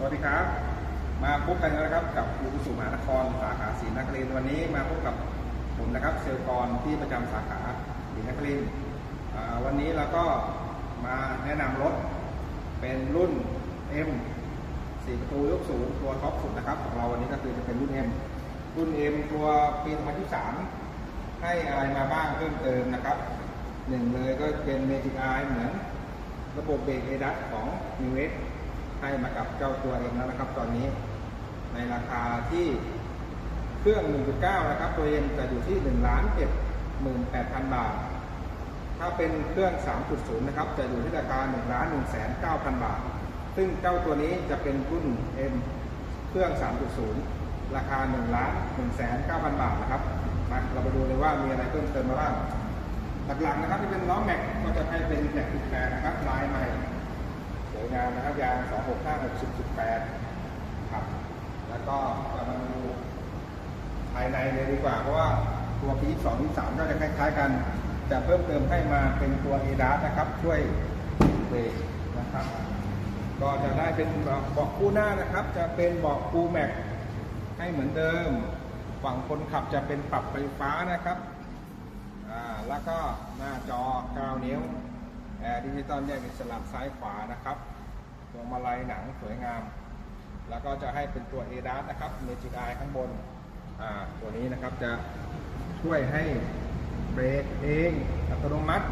สวัสดีครับ มาพบกันแล้วนะครับกับครูกุสุมหานครสาขาศรีนครินทร์วันนี้มาพบกับผมนะครับเซลกรที่ประจำสาขาศรีนครินทร์วันนี้เราก็มาแนะนำรถเป็นรุ่น M สี่ประตูยกสูงตัวท็อปสุดนะครับ ของเราวันนี้ก็คือจะเป็นรุ่น M รุ่น M ตัวปี2023 ให้อะไรมาบ้างเพิ่มเติมนะครับหนึ่งเลยก็เป็น Magic Eye เหมือนระบบเบรกเอดัสของ New X ให้มากับเจ้าตัวเองแล้วนะครับ ตอนนี้ในราคาที่เครื่อง 1.9 นะครับ ตัวเองจะอยู่ที่1ล้าน78,000บาท ถ้าเป็นเครื่อง 3.0 นะครับ จะอยู่ที่ราคา1ล้าน1,900,000บาท ซึ่งเจ้าตัวนี้จะเป็นรุ่น M เครื่อง 3.0 ราคา1ล้าน1,900,000บาทนะครับมาเราไปดูเลยว่ามีอะไรเพิ่มเติมมาบ้างหลักๆนะครับที่เป็นล้อแม็กก็จะให้เป็นแม็กติดแปดนะครับลายใหม่ วยงามนะครับยาง 265 60 18ครับ แล้วก็จะมาดูภายในเลยดีกว่า เพราะว่าตัวพีสองพีสามก็จะคล้ายๆกันจะเพิ่มเติมให้มาเป็นตัวเอดานะครับ ช่วยเบรกนะครับ ก็จะได้เป็นเบาะคู่หน้านะครับ จะเป็นเบาะคูแม็กให้เหมือนเดิม ฝั่งคนขับจะเป็นปรับไฟฟ้านะครับ อ่า แล้วก็หน้าจอ 9 นิ้ว แอร์ดิจิตอลแยกอิสระซ้ายขวานะครับพวงมาลัยหนังสวยงาม แล้วก็จะให้เป็นตัว a d a s นะครับ Magic Eye ข้างบนตัวนี้นะครับจะช่วยให้เบรกเองอัตโนมัติ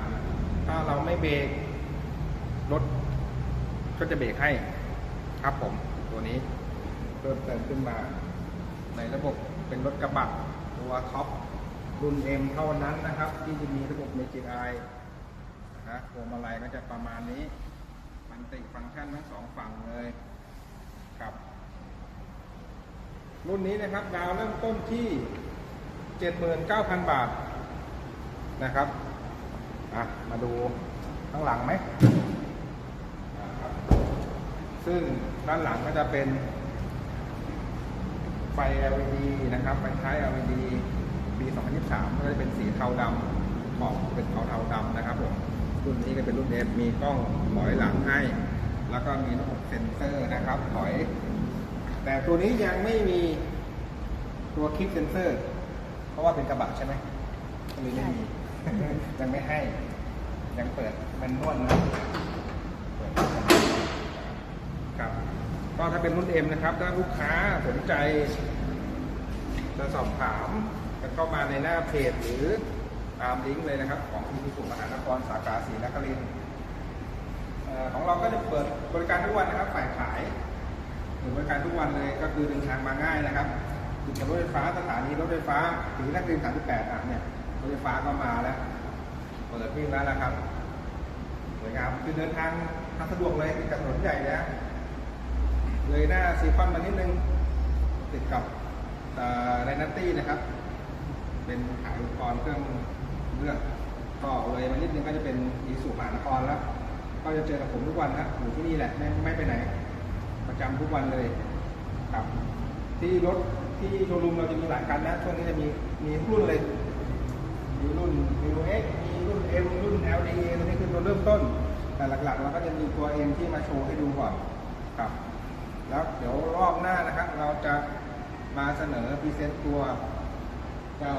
ถ้าเราไม่เบรกรถก็จะเบรกให้ครับผมตัวนี้เพิ่มเติมขึ้นมา ในระบบเป็นรถกระบะตัวท็อปรุ่น M เท่านั้นนะครับ ที่จะมีระบบ Magic Eye ฮะพวงมาลัยก็จะประมาณนี้ มันติฟังก์ชันทั้งสองฝั่งเลยครับ รุ่นนี้นะครับดาวเริ่มต้นที่79,000บาทนะครับอะมาดูข้างหลังไหมครับซึ่งด้านหลังก็จะเป็นไฟ LED นะครับไฟท้าย LED ปี 2023 ก็จะเป็นสีเทาดำขอบเป็นเทาเทาดำนะครับผม รุ่นนี้ก็เป็นรุ่น F มีกล้องถอยหลังให้ แล้วก็มีระบบเซ็นเซอร์นะครับถอย แต่ตัวนี้ยังไม่มีตัวคลิปเซ็นเซอร์ เพราะว่าเป็นกระบะใช่ไหมก็เลยไม่มี ยังไม่ให้ ยังเปิดมันนวลนะเปิดครับก็ถ้าเป็นรุ่น M นะครับ ถ้าลูกค้าสนใจจะสอบถามกันเข้ามาในหน้าเพจหรือ ตามลิงก์เลยนะครับ ของที่พิสุมหานครสาขาศรีนครินทร์ของเราก็จะเปิดบริการทุกวันนะครับ ฝ่ายขายเปิดบริการทุกวันเลยก็คือเดินทางมาง่ายนะครับติดกับรถไฟฟ้าสถานีรถไฟฟ้าศรีนครินทร์38อะเนี่ยรถไฟฟ้าก็มาแล้วเปิดวิ่งแล้วนะครับสวยงามคือเดินทางทางสะดวกเลยติดกับถนนใหญ่เลยนะเลยหน้าซีคอนมานิดนึงติดกับไดนัตตี้นะครับ เป็นขายอุปกรณ์เครื่องเลืองกก็เลยมานิดนึงก็จะเป็นอีสุมหานครแล้ว ก็จะเจอกับผมทุกวันนะอยู่ที่นี่แหละไม่ไม่ไปไหน ประจำทุกวันเลยครับที่รถที่โชว์รูมเราจะมีหลายคันนะช่วงนี้จะมีมีทุกรุ่นเลย มีรุ่น New X มีรุ่น M รุ่น LDA ตัวนี้คือตัวเริ่มต้น แต่หลักๆเราก็จะมีตัว M ที่มาโชว์ให้ดูก่อนครับ แล้วเดี๋ยวรอบหน้านะครับ เราจะมาเสนอพรีเซนต์ตัวเจ้า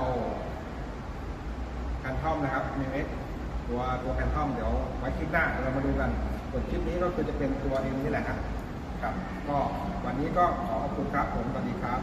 แพนท อมนะครับ New X ตัวตัวแพนทอมเดี๋ยวไว้คลิปหน้าเรามาดูกันส่วนคลิปนี้ก็คือจะเป็นตัวเองนี่แหละครับครับ ก็วันนี้ก็ขอขอบคุณครับผมสวัสดีครับ